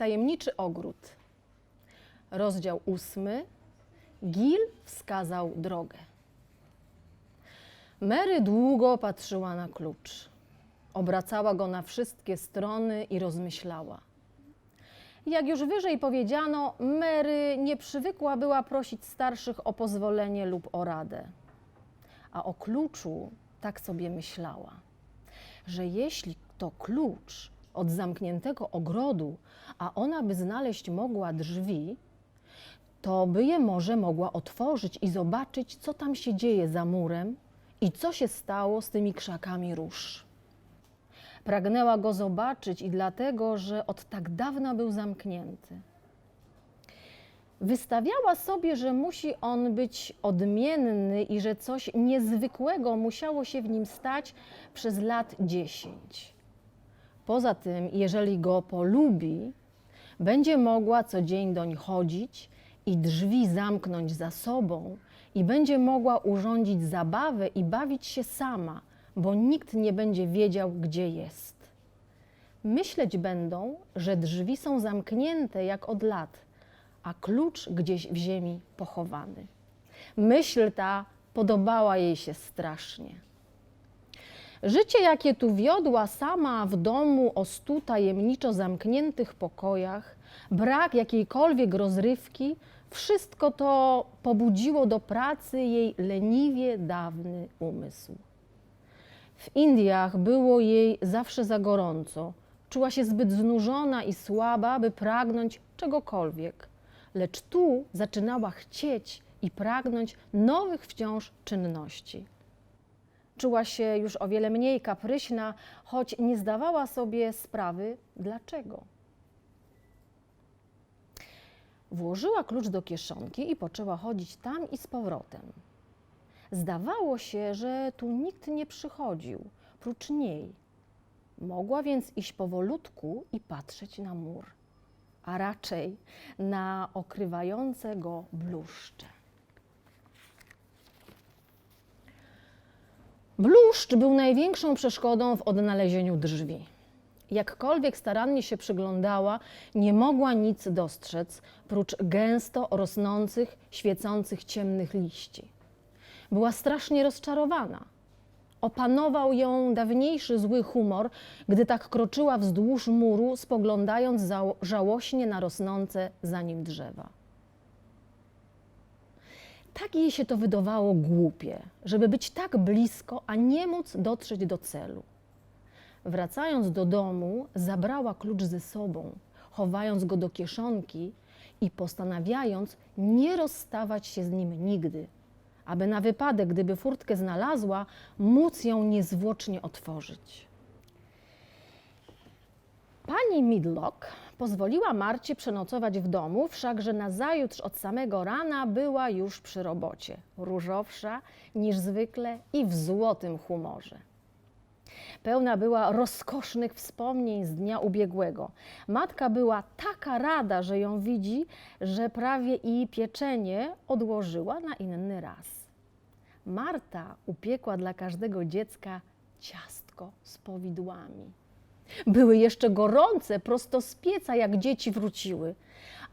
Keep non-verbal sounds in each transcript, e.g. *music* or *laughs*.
Tajemniczy ogród. Rozdział ósmy. Gil wskazał drogę. Mary długo patrzyła na klucz. Obracała go na wszystkie strony i rozmyślała. Jak już wyżej powiedziano, Mary nie przywykła była prosić starszych o pozwolenie lub o radę. A o kluczu tak sobie myślała, że jeśli to klucz od zamkniętego ogrodu, a ona by znaleźć mogła drzwi, to by je może mogła otworzyć i zobaczyć, co tam się dzieje za murem i co się stało z tymi krzakami róż. Pragnęła go zobaczyć i dlatego, że od tak dawna był zamknięty. Wystawiała sobie, że musi on być odmienny i że coś niezwykłego musiało się w nim stać przez lat dziesięć. Poza tym, jeżeli go polubi, będzie mogła co dzień doń chodzić i drzwi zamknąć za sobą i będzie mogła urządzić zabawę i bawić się sama, bo nikt nie będzie wiedział, gdzie jest. Myśleć będą, że drzwi są zamknięte jak od lat, a klucz gdzieś w ziemi pochowany. Myśl ta podobała jej się strasznie. Życie, jakie tu wiodła sama w domu o stu tajemniczo zamkniętych pokojach, brak jakiejkolwiek rozrywki, wszystko to pobudziło do pracy jej leniwie dawny umysł. W Indiach było jej zawsze za gorąco. Czuła się zbyt znużona i słaba, by pragnąć czegokolwiek. Lecz tu zaczynała chcieć i pragnąć nowych wciąż czynności. Czuła się już o wiele mniej kapryśna, choć nie zdawała sobie sprawy dlaczego. Włożyła klucz do kieszonki i poczęła chodzić tam i z powrotem. Zdawało się, że tu nikt nie przychodził, prócz niej. Mogła więc iść powolutku i patrzeć na mur, a raczej na okrywające go bluszcze. Bluszcz był największą przeszkodą w odnalezieniu drzwi. Jakkolwiek starannie się przyglądała, nie mogła nic dostrzec, prócz gęsto rosnących, świecących ciemnych liści. Była strasznie rozczarowana. Opanował ją dawniejszy zły humor, gdy tak kroczyła wzdłuż muru, spoglądając żałośnie na rosnące za nim drzewa. Tak jej się to wydawało głupie, żeby być tak blisko, a nie móc dotrzeć do celu. Wracając do domu, zabrała klucz ze sobą, chowając go do kieszonki i postanawiając nie rozstawać się z nim nigdy, aby na wypadek, gdyby furtkę znalazła, móc ją niezwłocznie otworzyć. Pani Midlock pozwoliła Marcie przenocować w domu, wszakże nazajutrz od samego rana była już przy robocie, różowsza niż zwykle i w złotym humorze. Pełna była rozkosznych wspomnień z dnia ubiegłego. Matka była taka rada, że ją widzi, że prawie i pieczenie odłożyła na inny raz. Marta upiekła dla każdego dziecka ciastko z powidłami. Były jeszcze gorące, prosto z pieca, jak dzieci wróciły.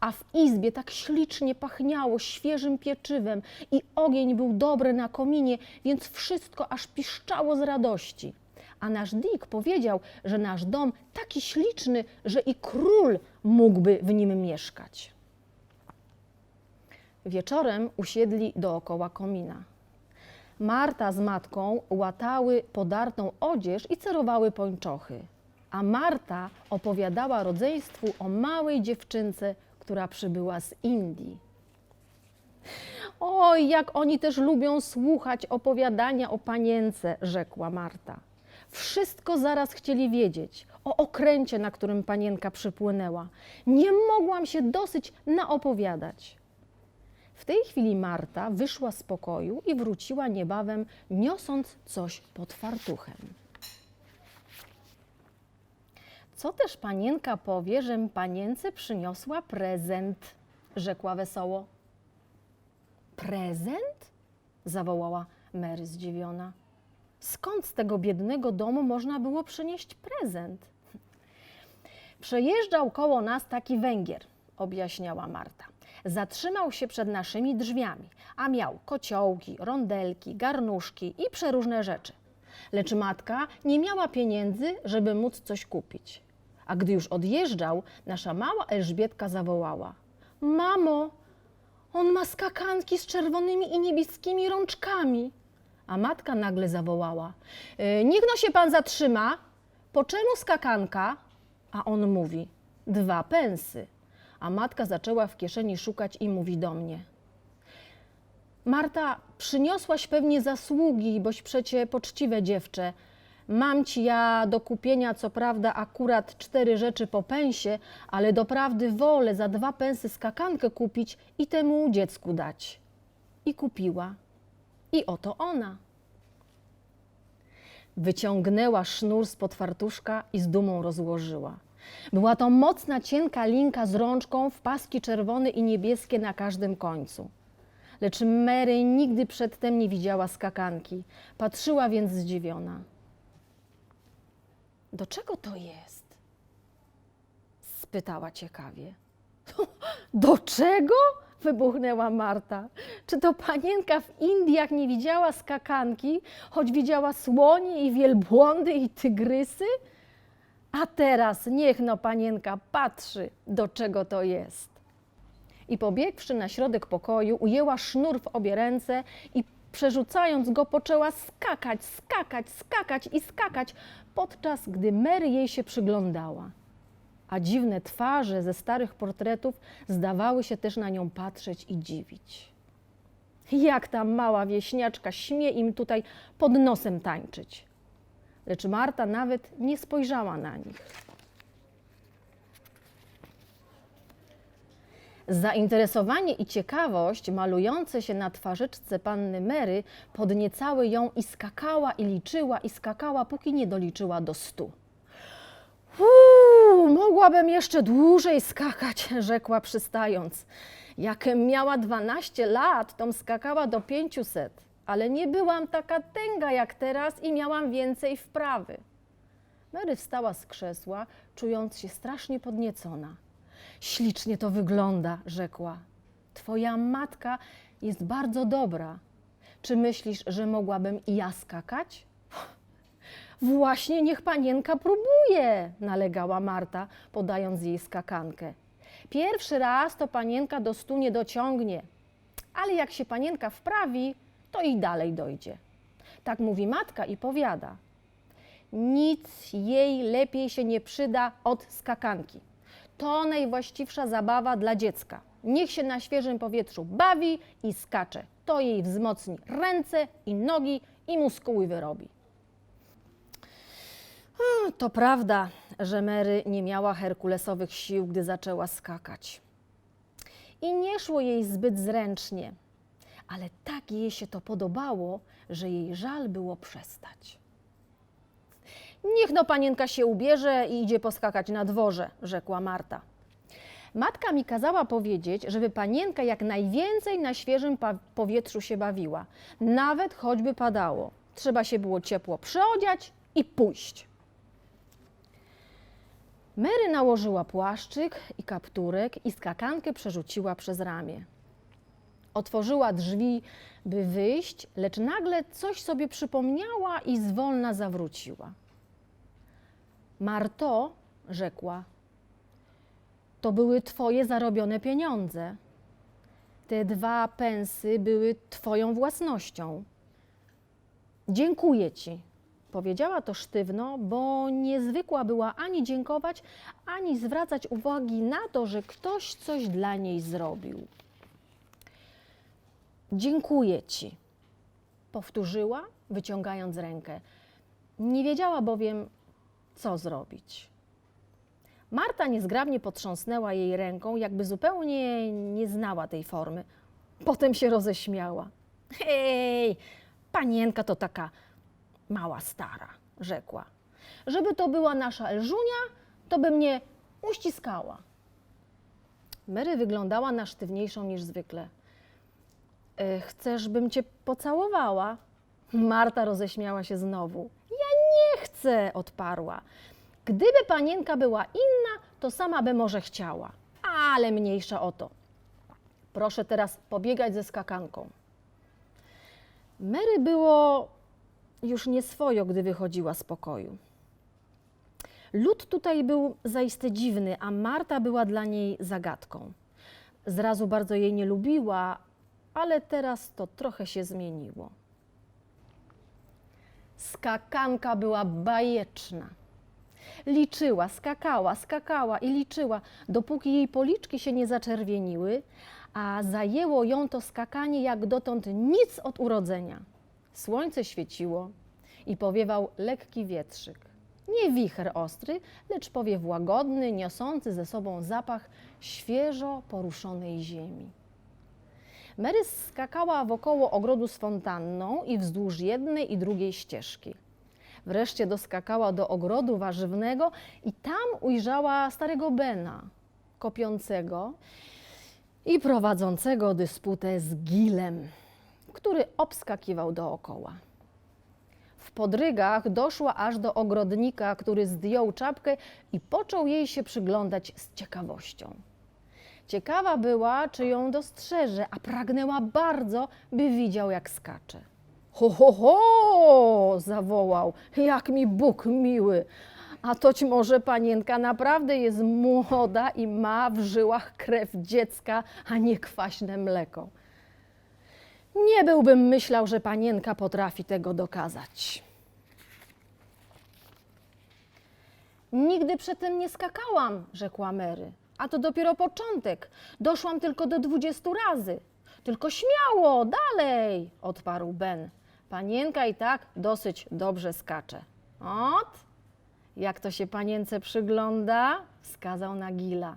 A w izbie tak ślicznie pachniało świeżym pieczywem i ogień był dobry na kominie, więc wszystko aż piszczało z radości. A nasz Dick powiedział, że nasz dom taki śliczny, że i król mógłby w nim mieszkać. Wieczorem usiedli dookoła komina. Marta z matką łatały podartą odzież i cerowały pończochy, a Marta opowiadała rodzeństwu o małej dziewczynce, która przybyła z Indii. Oj, jak oni też lubią słuchać opowiadania o panience, rzekła Marta. Wszystko zaraz chcieli wiedzieć o okręcie, na którym panienka przypłynęła. Nie mogłam się dosyć naopowiadać. W tej chwili Marta wyszła z pokoju i wróciła niebawem, niosąc coś pod fartuchem. Co też panienka powie, żem panience przyniosła prezent? rzekła wesoło. Prezent? zawołała Mary zdziwiona. Skąd z tego biednego domu można było przynieść prezent? Przejeżdżał koło nas taki Węgier, objaśniała Marta. Zatrzymał się przed naszymi drzwiami, a miał kociołki, rondelki, garnuszki i przeróżne rzeczy. Lecz matka nie miała pieniędzy, żeby móc coś kupić. A gdy już odjeżdżał, nasza mała Elżbietka zawołała: Mamo, on ma skakanki z czerwonymi i niebieskimi rączkami. A matka nagle zawołała: "Y, Niech no się pan zatrzyma. Po czemu skakanka? A on mówi: Dwa pensy. A matka zaczęła w kieszeni szukać i mówi do mnie: Marta, przyniosłaś pewnie zasługi, boś przecie poczciwe dziewczę. Mam ci ja do kupienia, co prawda, akurat cztery rzeczy po pensie, ale doprawdy wolę za dwa pensy skakankę kupić i temu dziecku dać. I kupiła. I oto ona. Wyciągnęła sznur spod fartuszka i z dumą rozłożyła. Była to mocna, cienka linka z rączką w paski czerwone i niebieskie na każdym końcu. Lecz Mary nigdy przedtem nie widziała skakanki. Patrzyła więc zdziwiona. Do czego to jest? spytała ciekawie. *laughs* Do czego? wybuchnęła Marta. Czy to panienka w Indiach nie widziała skakanki, choć widziała słonie i wielbłądy i tygrysy? A teraz niech no panienka patrzy, do czego to jest. I pobiegłszy na środek pokoju, ujęła sznur w obie ręce i przerzucając go poczęła skakać, skakać, skakać i skakać, podczas gdy Mary jej się przyglądała. A dziwne twarze ze starych portretów zdawały się też na nią patrzeć i dziwić. Jak ta mała wieśniaczka śmie im tutaj pod nosem tańczyć. Lecz Marta nawet nie spojrzała na nich. Zainteresowanie i ciekawość malujące się na twarzyczce panny Mary podniecały ją i skakała i liczyła i skakała, póki nie doliczyła do stu. Uuu, mogłabym jeszcze dłużej skakać, *laughs* rzekła przystając. Jakem miała 12 lat, tom skakała do 500, ale nie byłam taka tęga jak teraz i miałam więcej wprawy. Mary wstała z krzesła, czując się strasznie podniecona. Ślicznie to wygląda, rzekła. Twoja matka jest bardzo dobra. Czy myślisz, że mogłabym i ja skakać? *laughs* Właśnie niech panienka próbuje, nalegała Marta, podając jej skakankę. Pierwszy raz to panienka do stu nie dociągnie, ale jak się panienka wprawi, to i dalej dojdzie. Tak mówi matka i powiada. Nic jej lepiej się nie przyda od skakanki. To najwłaściwsza zabawa dla dziecka. Niech się na świeżym powietrzu bawi i skacze. To jej wzmocni ręce i nogi i muskuły wyrobi. To prawda, że Mary nie miała herkulesowych sił, gdy zaczęła skakać. I nie szło jej zbyt zręcznie, ale tak jej się to podobało, że jej żal było przestać. Niech no panienka się ubierze i idzie poskakać na dworze, rzekła Marta. Matka mi kazała powiedzieć, żeby panienka jak najwięcej na świeżym powietrzu się bawiła, nawet choćby padało. Trzeba się było ciepło przyodziać i pójść. Mary nałożyła płaszczyk i kapturek i skakankę przerzuciła przez ramię. Otworzyła drzwi, by wyjść, lecz nagle coś sobie przypomniała i zwolna zawróciła. Marto, rzekła, to były twoje zarobione pieniądze. Te dwa pensy były twoją własnością. Dziękuję ci. Powiedziała to sztywno, bo niezwykła była ani dziękować, ani zwracać uwagi na to, że ktoś coś dla niej zrobił. Dziękuję ci, powtórzyła, wyciągając rękę. Nie wiedziała bowiem, co zrobić. Marta niezgrabnie potrząsnęła jej ręką, jakby zupełnie nie znała tej formy. Potem się roześmiała. Hej, panienka to taka mała stara, rzekła. Żeby to była nasza Elżunia, to by mnie uściskała. Mary wyglądała na sztywniejszą niż zwykle. "E, Chcesz, bym cię pocałowała? Marta roześmiała się znowu. Chcę, odparła. Gdyby panienka była inna, to sama by może chciała. Ale mniejsza o to. Proszę teraz pobiegać ze skakanką. Mary było już nie swojo, gdy wychodziła z pokoju. Lud tutaj był zaiste dziwny, a Marta była dla niej zagadką. Zrazu bardzo jej nie lubiła, ale teraz to trochę się zmieniło. Skakanka była bajeczna. Liczyła, skakała, skakała i liczyła, dopóki jej policzki się nie zaczerwieniły, a zajęło ją to skakanie jak dotąd nic od urodzenia. Słońce świeciło i powiewał lekki wietrzyk. Nie wicher ostry, lecz powiew łagodny, niosący ze sobą zapach świeżo poruszonej ziemi. Mary skakała wokoło ogrodu z fontanną i wzdłuż jednej i drugiej ścieżki. Wreszcie doskakała do ogrodu warzywnego i tam ujrzała starego Bena, kopiącego i prowadzącego dysputę z Gilem, który obskakiwał dookoła. W podrygach doszła aż do ogrodnika, który zdjął czapkę i począł jej się przyglądać z ciekawością. Ciekawa była, czy ją dostrzeże, a pragnęła bardzo, by widział, jak skacze. Ho, ho, ho! zawołał, jak mi Bóg miły. A toć może panienka naprawdę jest młoda i ma w żyłach krew dziecka, a nie kwaśne mleko. Nie byłbym myślał, że panienka potrafi tego dokazać. Nigdy przedtem nie skakałam, rzekła Mary. A to dopiero początek. Doszłam tylko do dwudziestu razy. Tylko śmiało, dalej, odparł Ben. Panienka i tak dosyć dobrze skacze. Ot, jak to się panience przygląda, wskazał na Gila.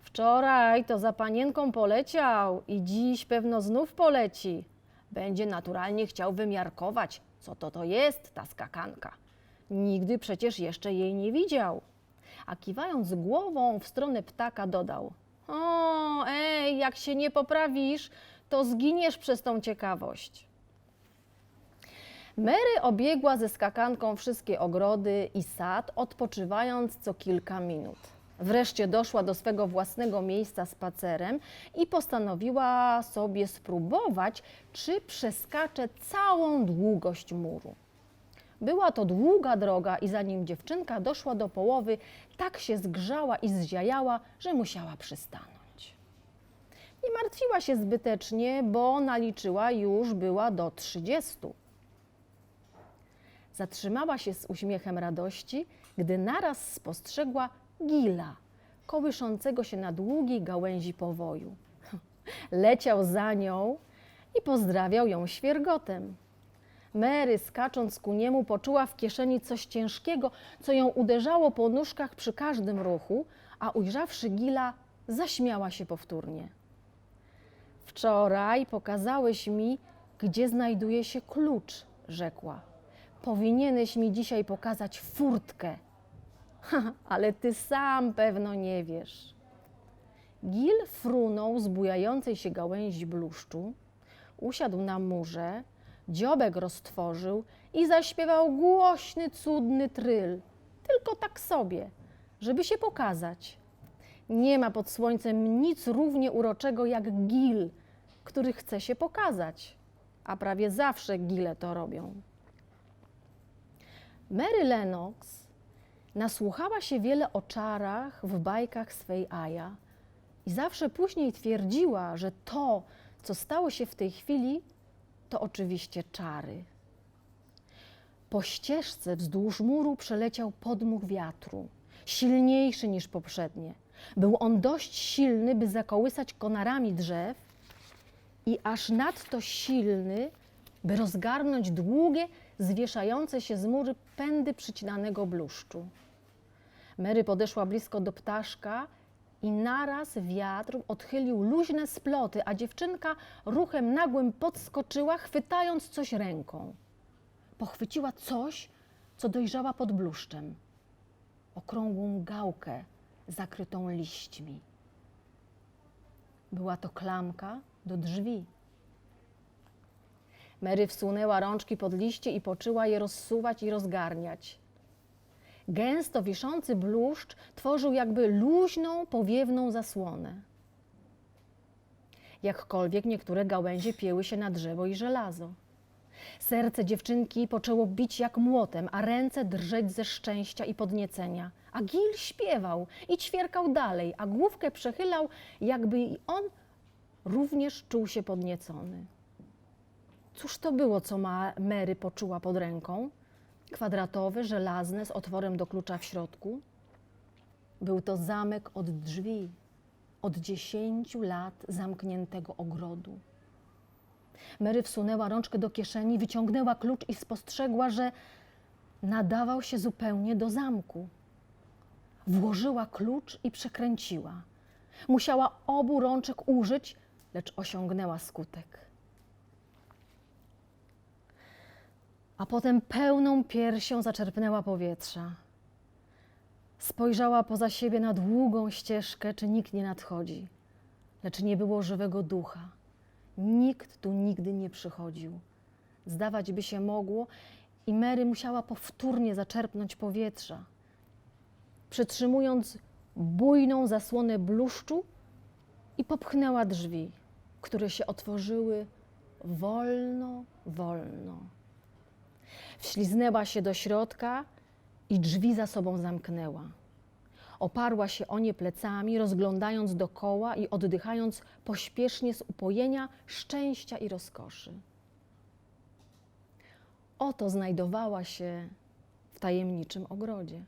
Wczoraj to za panienką poleciał i dziś pewno znów poleci. Będzie naturalnie chciał wymiarkować, co to to jest ta skakanka. Nigdy przecież jeszcze jej nie widział. A kiwając głową w stronę ptaka dodał: O, ej, jak się nie poprawisz, to zginiesz przez tą ciekawość. Mary obiegła ze skakanką wszystkie ogrody i sad, odpoczywając co kilka minut. Wreszcie doszła do swego własnego miejsca spacerem i postanowiła sobie spróbować, czy przeskacze całą długość muru. Była to długa droga i zanim dziewczynka doszła do połowy, tak się zgrzała i zziajała, że musiała przystanąć. Nie martwiła się zbytecznie, bo naliczyła już była do trzydziestu. Zatrzymała się z uśmiechem radości, gdy naraz spostrzegła Gila, kołyszącego się na długiej gałęzi powoju. *laughs* Leciał za nią i pozdrawiał ją świergotem. Mary, skacząc ku niemu, poczuła w kieszeni coś ciężkiego, co ją uderzało po nóżkach przy każdym ruchu, a ujrzawszy Gila, zaśmiała się powtórnie. Wczoraj pokazałeś mi, gdzie znajduje się klucz, rzekła. Powinieneś mi dzisiaj pokazać furtkę. Ha, ale ty sam pewno nie wiesz. Gil frunął z bujającej się gałęzi bluszczu, usiadł na murze, dziobek roztworzył i zaśpiewał głośny, cudny tryl. Tylko tak sobie, żeby się pokazać. Nie ma pod słońcem nic równie uroczego jak gil, który chce się pokazać, a prawie zawsze gile to robią. Mary Lennox nasłuchała się wiele o czarach w bajkach swej Aja i zawsze później twierdziła, że to, co stało się w tej chwili, to oczywiście czary. Po ścieżce wzdłuż muru przeleciał podmuch wiatru, silniejszy niż poprzednie. Był on dość silny, by zakołysać konarami drzew i aż nadto silny, by rozgarnąć długie, zwieszające się z mury pędy przycinanego bluszczu. Mary podeszła blisko do ptaszka i naraz wiatr odchylił luźne sploty, a dziewczynka ruchem nagłym podskoczyła, chwytając coś ręką. Pochwyciła coś, co dojrzała pod bluszczem. Okrągłą gałkę zakrytą liśćmi. Była to klamka do drzwi. Mary wsunęła rączki pod liście i poczęła je rozsuwać i rozgarniać. Gęsto wiszący bluszcz tworzył jakby luźną, powiewną zasłonę. Jakkolwiek niektóre gałęzie pięły się na drzewo i żelazo. Serce dziewczynki poczęło bić jak młotem, a ręce drżeć ze szczęścia i podniecenia. A Gil śpiewał i ćwierkał dalej, a główkę przechylał, jakby i on również czuł się podniecony. Cóż to było, co ma Mary poczuła pod ręką? Kwadratowy, żelazny, z otworem do klucza w środku. Był to zamek od drzwi, od dziesięciu lat zamkniętego ogrodu. Mary wsunęła rączkę do kieszeni, wyciągnęła klucz i spostrzegła, że nadawał się zupełnie do zamku. Włożyła klucz i przekręciła. Musiała obu rączek użyć, lecz osiągnęła skutek. A potem pełną piersią zaczerpnęła powietrza. Spojrzała poza siebie na długą ścieżkę, czy nikt nie nadchodzi, lecz nie było żywego ducha. Nikt tu nigdy nie przychodził. Zdawać by się mogło, i Mary musiała powtórnie zaczerpnąć powietrza. Przytrzymując bujną zasłonę bluszczu i popchnęła drzwi, które się otworzyły wolno, wolno. Wśliznęła się do środka i drzwi za sobą zamknęła. Oparła się o nie plecami, rozglądając dokoła i oddychając pośpiesznie z upojenia, szczęścia i rozkoszy. Oto znajdowała się w tajemniczym ogrodzie.